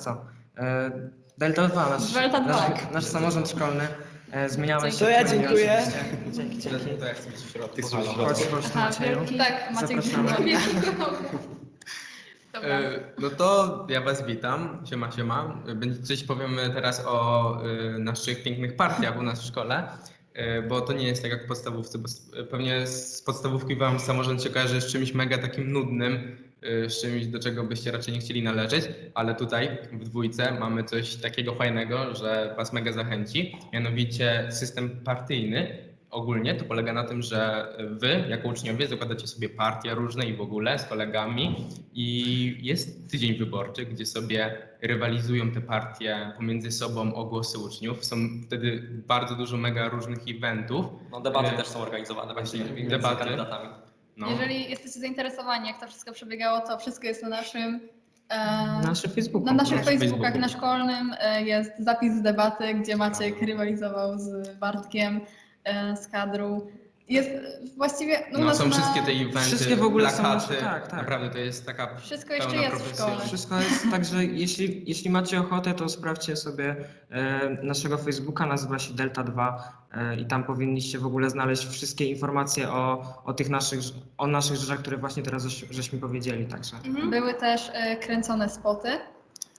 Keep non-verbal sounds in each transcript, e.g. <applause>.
co? E, Delta 2, nasz, Delta 2. nasz, nasz samorząd szkolny. E, zmieniamy się. To ja dziękuję. oczywiście. Dzięki, dzięki. To ja chcę być w środku. Chodź, chodź, Aha, Macieju. Tak, Maciek wielki. <laughs> Dobra. E, No to ja Was witam. Siema, siema. Będzie coś powiemy teraz o naszych pięknych partiach u nas w szkole, bo to nie jest tak jak w podstawówce, bo pewnie z podstawówki Wam samorząd się kojarzy z czymś mega takim nudnym, z czymś, do czego byście raczej nie chcieli należeć, ale tutaj w dwójce mamy coś takiego fajnego, że Was mega zachęci, mianowicie system partyjny. Ogólnie to polega na tym, że wy, jako uczniowie, zakładacie sobie partie różne i w ogóle z kolegami i jest tydzień wyborczy, gdzie sobie rywalizują te partie pomiędzy sobą o głosy uczniów. Są wtedy bardzo dużo mega różnych eventów. No debaty E, też są organizowane właśnie, właśnie między debaty. kandydatami. No. Jeżeli jesteście zainteresowani, jak to wszystko przebiegało, to wszystko jest na naszym. E, Na naszym Facebooku. na naszych na Facebookach, Facebooku. na szkolnym e, jest zapis z debaty, gdzie Maciek rywalizował z Bartkiem e, z kadru. Jest właściwie. No, No, są na- wszystkie te eventy, Wszystkie w ogóle są plakaty. nasze- tak, tak. Naprawdę to jest taka Wszystko jeszcze pełna jest w profesja. szkole. Wszystko jest tak, że jeśli, jeśli macie ochotę, to sprawdźcie sobie e, naszego Facebooka, nazywa się Delta 2 e, i tam powinniście w ogóle znaleźć wszystkie informacje o, o tych naszych, o naszych rzeczach, które właśnie teraz żeś- żeśmy powiedzieli, także. Były też e, kręcone spoty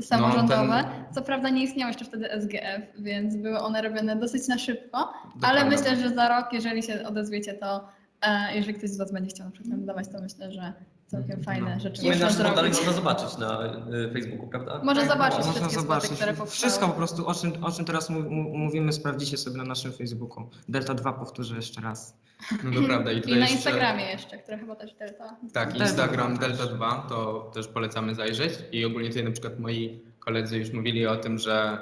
samorządowe. Co prawda nie istniało jeszcze wtedy SGF, więc były one robione dosyć na szybko, ale Dokładnie. myślę, że za rok, jeżeli się odezwiecie, to e, jeżeli ktoś z Was będzie chciał na przykład kandydować, to myślę, że całkiem fajne No. rzeczy sumie można nasz można zobaczyć na y, Facebooku, prawda? Można Tak, zobaczyć można wszystkie zobaczyć. spoty, które. Wszystko po prostu, o czym, o czym teraz mówimy, sprawdzicie sobie na naszym Facebooku. Delta 2 powtórzę jeszcze raz. No to prawda. I, <laughs> I na jeszcze- Instagramie jeszcze, które chyba też Delta. Tak, Delta Instagram 2 Delta 2 to też polecamy zajrzeć i ogólnie tutaj na przykład moi koledzy już mówili o tym, że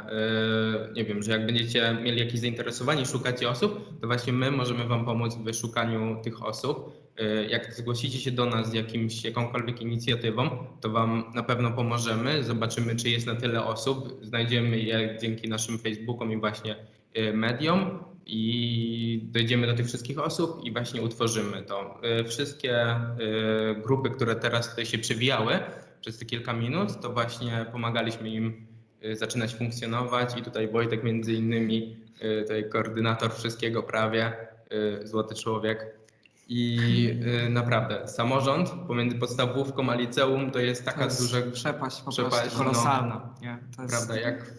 yy, nie wiem, że jak będziecie mieli jakieś zainteresowanie i szukacie osób, to właśnie my możemy wam pomóc w wyszukaniu tych osób. Yy, Jak zgłosicie się do nas z jakimś, jakąkolwiek inicjatywą, to wam na pewno pomożemy, zobaczymy czy jest na tyle osób, znajdziemy je dzięki naszym Facebookom i właśnie yy, mediom i dojdziemy do tych wszystkich osób i właśnie utworzymy to. Y, Wszystkie grupy, które teraz tutaj się przewijały przez te kilka minut, to właśnie pomagaliśmy im zaczynać funkcjonować i tutaj Wojtek między innymi, tutaj koordynator wszystkiego prawie, złoty człowiek. I y, naprawdę, samorząd pomiędzy podstawówką a liceum to jest taka To jest duża przepaść po przepaść, prostu no. kolosalna. Nie? To jest, Prawda, jak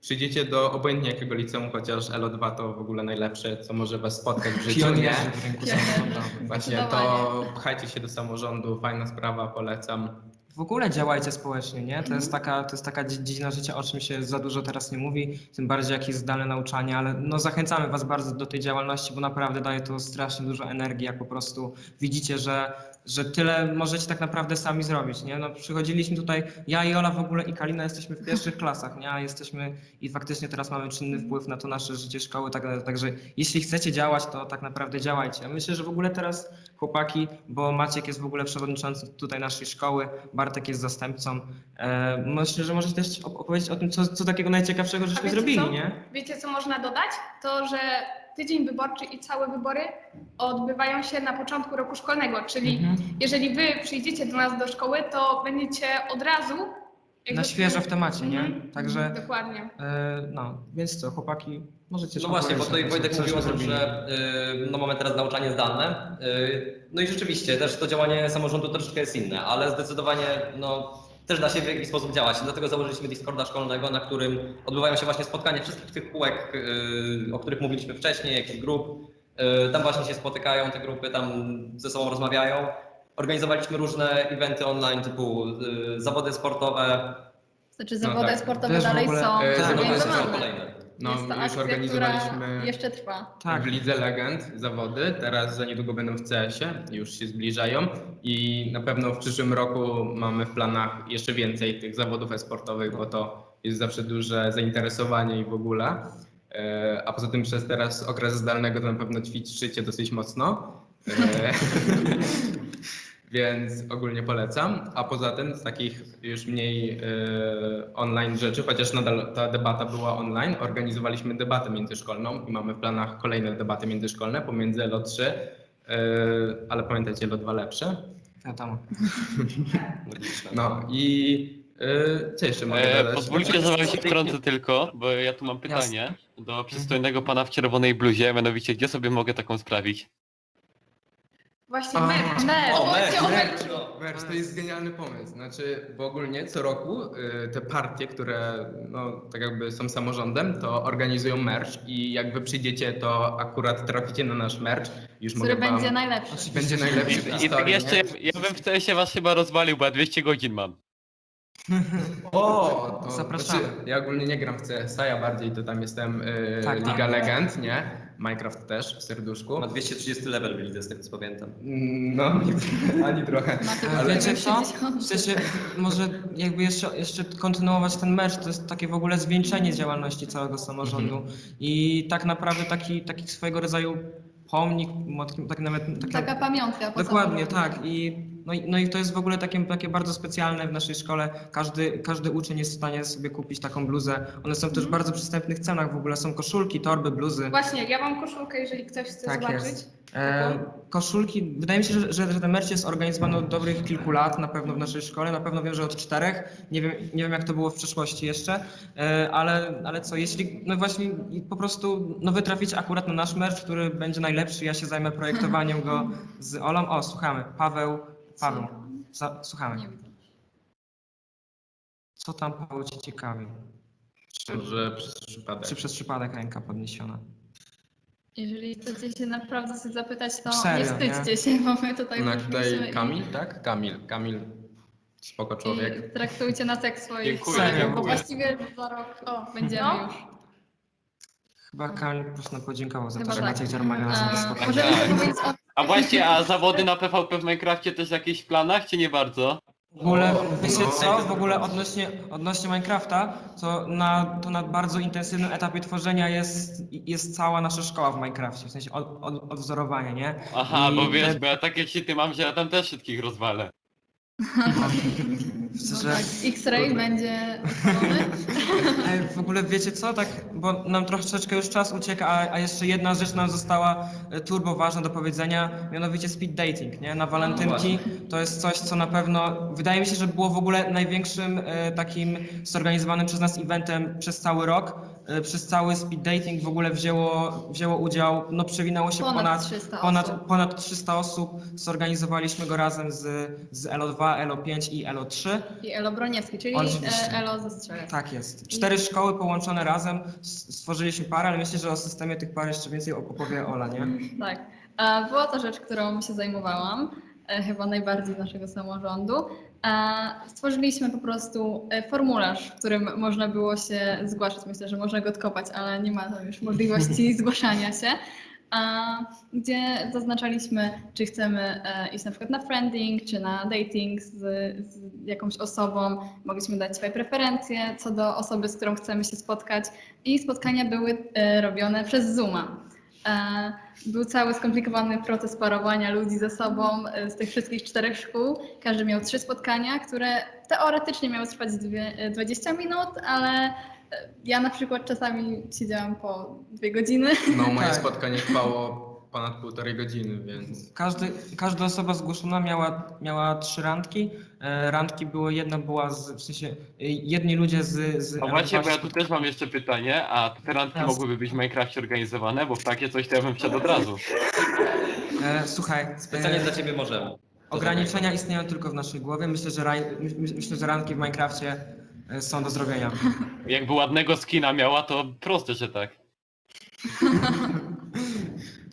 przyjdziecie do obojętnie jakiego liceum, chociaż LO2 to w ogóle najlepsze, co może was spotkać w życiu, nie? W rynku samorządowym. Właśnie to pchajcie się do samorządu, fajna sprawa, polecam. W ogóle działajcie społecznie, nie? To jest taka, to jest taka dzie- dziedzina życia, o czym się za dużo teraz nie mówi, tym bardziej jak jest zdalne nauczanie, ale no zachęcamy Was bardzo do tej działalności, bo naprawdę daje to strasznie dużo energii, jak po prostu widzicie, że, że tyle możecie tak naprawdę sami zrobić, nie? No przychodziliśmy tutaj, ja i Ola w ogóle i Kalina jesteśmy w pierwszych klasach, nie? A jesteśmy i faktycznie teraz mamy czynny wpływ na to nasze życie szkoły, tak, także jeśli chcecie działać, to tak naprawdę działajcie. Myślę, że w ogóle teraz chłopaki, bo Maciek jest w ogóle przewodniczący tutaj naszej szkoły, Bartek jest zastępcą. E, myślę, że możecie też op- opowiedzieć o tym, co, co takiego najciekawszego żeśmy zrobili, co? nie? Wiecie, co można dodać? To, że tydzień wyborczy i całe wybory odbywają się na początku roku szkolnego, czyli Mhm. jeżeli wy przyjdziecie do nas do szkoły, to będziecie od razu Na świeżo w temacie, nie? Mhm. Także, Dokładnie. e, no, więc co, chłopaki, możecie No właśnie, bo tutaj Wojtek co- mówił o tym, że y, no mamy teraz nauczanie zdalne. y, No i rzeczywiście też to działanie samorządu troszeczkę jest inne, ale zdecydowanie no, też da się w jakiś sposób działać. Dlatego założyliśmy Discorda szkolnego, na którym odbywają się właśnie spotkania wszystkich tych kółek, y, o których mówiliśmy wcześniej, jakichś grup. Y, Tam właśnie się spotykają te grupy, tam ze sobą rozmawiają. Organizowaliśmy różne eventy online typu y, zawody sportowe. Znaczy No zawody tak. sportowe Też dalej ogóle- są e, tak, zawody są kolejne. No, Jest to już akcja, organizowaliśmy która jeszcze trwa. Tak, w Lidze Legend zawody, teraz za niedługo będą w CS-ie, już się zbliżają i na pewno w przyszłym roku mamy w planach jeszcze więcej tych zawodów e-sportowych, bo to jest zawsze duże zainteresowanie i w ogóle. E, A poza tym przez teraz okres zdalnego to na pewno ćwiczycie dosyć mocno. E, <laughs> Więc ogólnie polecam. A poza tym z takich już mniej e, online rzeczy, chociaż nadal ta debata była online, organizowaliśmy debatę międzyszkolną i mamy w planach kolejne debaty międzyszkolne pomiędzy LO3, e, ale pamiętajcie, LO2 lepsze. wiadomo. Logiczne. No i Yy, Co jeszcze mogę E, dodać? pozwólcie, że wam się wtrącę tylko, bo ja tu mam pytanie do przystojnego pana w czerwonej bluzie, mianowicie gdzie sobie mogę taką sprawić? Właśnie A. merch. Mer. O, Mówcie o merch, no. Merch to jest genialny pomysł. Znaczy, bo ogólnie co roku y, te partie, które no, tak jakby są samorządem, to organizują merch i jak wy przyjdziecie, to akurat traficie na nasz merch. Już Który mogę wam... będzie najlepszy. będzie najlepszy w I, i tak historii, jeszcze, nie? ja, ja bym w CS was chyba rozwalił, bo ja 200 godzin mam. <laughs> O, to Zapraszamy. Znaczy, ja ogólnie nie gram w CS-a, ja bardziej to tam jestem y, Tak, Liga tak. Legend, nie? Minecraft też w serduszku. Ma 230 level byli, z tego co pamiętam. Mm, No, <laughs> ani trochę. Ale wiecie co? 60. W sensie, może jakby jeszcze, jeszcze kontynuować ten mecz, to jest takie w ogóle zwieńczenie działalności całego samorządu i tak naprawdę taki, taki swojego rodzaju pomnik, tak nawet... Tak Taka pamiątka. po Dokładnie, tak. I, no, i, no i to jest w ogóle takie, takie bardzo specjalne w naszej szkole. Każdy, każdy uczeń jest w stanie sobie kupić taką bluzę. One są też w bardzo przystępnych cenach w ogóle. Są koszulki, torby, bluzy. Właśnie, ja mam koszulkę, jeżeli ktoś chce Tak zobaczyć. jest. E, koszulki, wydaje mi się, że, że, ten merch jest organizowany od dobrych kilku lat, na pewno w naszej szkole, na pewno wiem, że od czterech, nie wiem, nie wiem jak to było w przeszłości jeszcze, e, ale, ale co, jeśli, no właśnie po prostu, no wy traficie akurat na nasz merch, który będzie najlepszy, ja się zajmę projektowaniem go <laughs> z Olą, o słuchamy, Paweł, Paweł, Za, słuchamy, Nie co tam Paweł Cię ciekawi? Czy, Może przez przypadek. czy przez przypadek ręka podniesiona? Jeżeli chcecie się naprawdę coś zapytać, to Serio, nie wstydźcie się, bo my tutaj musimy i- Kamil, tak? Kamil, Kamil. Spoko człowiek. I traktujcie nas jak swoich Dziękuję, kolegów, bo dziękuję. właściwie za rok o, będziemy No. już. Chyba Kamil po prostu nam podziękował za to, Chyba że tak. Maciek Dziarmaga nas A, spotkał. Możemy Tak. powiedzieć o A właśnie, a zawody na PvP w Minecrafcie też w planach, czy nie bardzo? W ogóle, wiecie co, w ogóle odnośnie, odnośnie Minecrafta, to na, to na bardzo intensywnym etapie tworzenia jest, jest cała nasza szkoła w Minecrafcie, w sensie od, od, odwzorowania, nie? Aha, I bo wiesz, te- bo ja takie cheaty mam, że ja tam też wszystkich rozwalę. No tak, X-Ray będzie odpalony. <laughs> Ej, w ogóle wiecie co, tak, bo nam troszeczkę już czas ucieka, a, a jeszcze jedna rzecz nam została e, turbo ważna do powiedzenia, mianowicie speed dating, nie? Na walentynki to jest coś, co na pewno, wydaje mi się, że było w ogóle największym e, takim zorganizowanym przez nas eventem przez cały rok. E, przez cały speed dating w ogóle wzięło, wzięło udział, no przewinęło się Ponad ponad, 300 ponad, osób. ponad 300 osób. Zorganizowaliśmy go razem z, z ELO2, ELO5 i ELO3. I Elo Broniewski, czyli Oczywiście. e, Elo ze Strzelec. Tak jest. Cztery szkoły połączone razem, stworzyliśmy parę, ale myślę, że o systemie tych par jeszcze więcej opowie Ola, nie? <laughs> Tak. Była to rzecz, którą się zajmowałam, chyba najbardziej z naszego samorządu. Stworzyliśmy po prostu e, formularz, w którym można było się zgłaszać. Myślę, że można go odkopać, ale nie ma tam już możliwości <laughs> zgłaszania się. A, Gdzie zaznaczaliśmy, czy chcemy e, iść na przykład na friending, czy na dating z, z jakąś osobą. Mogliśmy dać swoje preferencje co do osoby, z którą chcemy się spotkać. I spotkania były e, robione przez Zooma. E, Był cały skomplikowany proces parowania ludzi ze sobą e, z tych wszystkich czterech szkół. Każdy miał trzy spotkania, które teoretycznie miały trwać dwie, e, 20 minut, ale ja na przykład czasami siedziałam po dwie godziny. No, moje Tak. spotkanie trwało ponad półtorej godziny, więc. Każdy, każda osoba zgłoszona miała, miała trzy randki. E, Randki były, jedna była z, w sensie, e, jedni ludzie z... z A właśnie, bo ja LO2 tu też mam jeszcze pytanie, a te randki Jasne. mogłyby być w Minecrafcie organizowane, bo w takie coś to ja bym wszedł od razu. E, Słuchaj, Specjalnie e, dla ciebie możemy. Ograniczenia istnieją tylko w naszej głowie. Myślę, że, raj, my- my- myślę, że randki w Minecrafcie e, są do zrobienia. <laughs> Jakby ładnego skina miała, to proste, że tak. <laughs>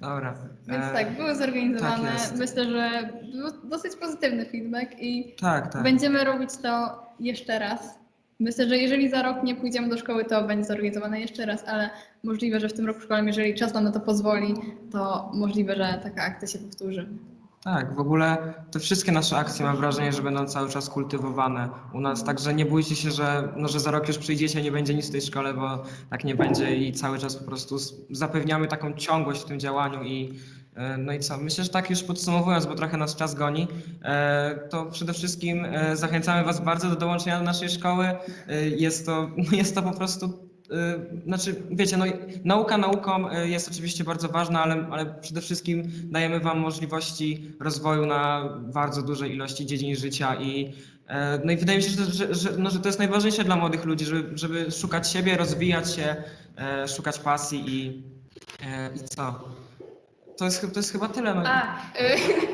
Dobra. Więc E, tak, były zorganizowane. tak. Myślę, że był dosyć pozytywny feedback i Tak, tak. będziemy robić to jeszcze raz. Myślę, że jeżeli za rok nie pójdziemy do szkoły, to będzie zorganizowane jeszcze raz, ale możliwe, że w tym roku szkolnym, jeżeli czas nam na to pozwoli, to możliwe, że taka akcja się powtórzy. Tak, w ogóle te wszystkie nasze akcje mam wrażenie, że będą cały czas kultywowane u nas, także nie bójcie się, że, no, że za rok już przyjdziecie, nie będzie nic w tej szkole, bo tak nie będzie i cały czas po prostu zapewniamy taką ciągłość w tym działaniu i e, no i co, myślę, że tak już podsumowując, bo trochę nas czas goni, e, to przede wszystkim e, zachęcamy Was bardzo do dołączenia do naszej szkoły. Jest to, <laughs> jest to po prostu Znaczy, wiecie, no, nauka nauką y, jest oczywiście bardzo ważna, ale, ale przede wszystkim dajemy Wam możliwości rozwoju na bardzo dużej ilości dziedzin życia i E, No i wydaje mi się, że, że, że, no, że to jest najważniejsze dla młodych ludzi, żeby, żeby szukać siebie, rozwijać się, szukać pasji i, i co? To jest, to jest chyba tyle. No. A, y,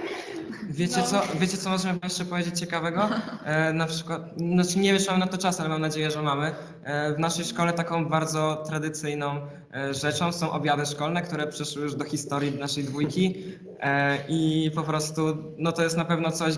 Wiecie, No. co, wiecie, co możemy jeszcze powiedzieć ciekawego? E, na przykład, znaczy nie wiem, czy mamy na to czas, ale mam nadzieję, że mamy. E, w naszej szkole taką bardzo tradycyjną e, rzeczą są obiady szkolne, które przeszły już do historii naszej dwójki. E, I po prostu, no to jest na pewno coś,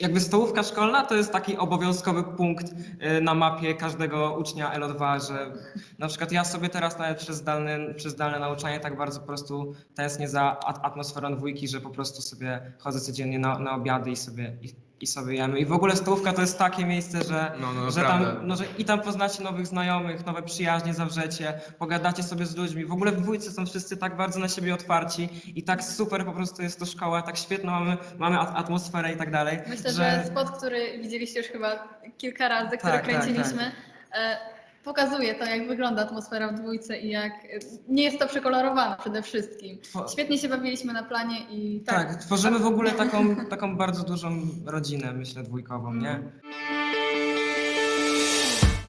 jakby stołówka szkolna to jest taki obowiązkowy punkt e, na mapie każdego ucznia LO2, że na przykład ja sobie teraz nawet przez zdalne, przez zdalne nauczanie tak bardzo po prostu tęsknię za at- atmosferą dwójki, że po prostu sobie chodzę codziennie na, na obiady i sobie, i sobie jemy. I w ogóle stołówka to jest takie miejsce, że, No, no, że, tam, naprawdę. no, że i tam poznacie nowych znajomych, nowe przyjaźnie zawrzecie, pogadacie sobie z ludźmi. W ogóle w dwójce są wszyscy tak bardzo na siebie otwarci i tak super po prostu jest to szkoła, tak świetną mamy, mamy at- atmosferę i tak dalej. Myślę, że spot, który widzieliście już chyba kilka razy, który Tak, tak, kręciliśmy, e, pokazuje to, jak wygląda atmosfera w dwójce i jak nie jest to przekolorowane przede wszystkim. Świetnie się bawiliśmy na planie i Tak, tworzymy w ogóle taką, taką bardzo dużą rodzinę, myślę, dwójkową, nie?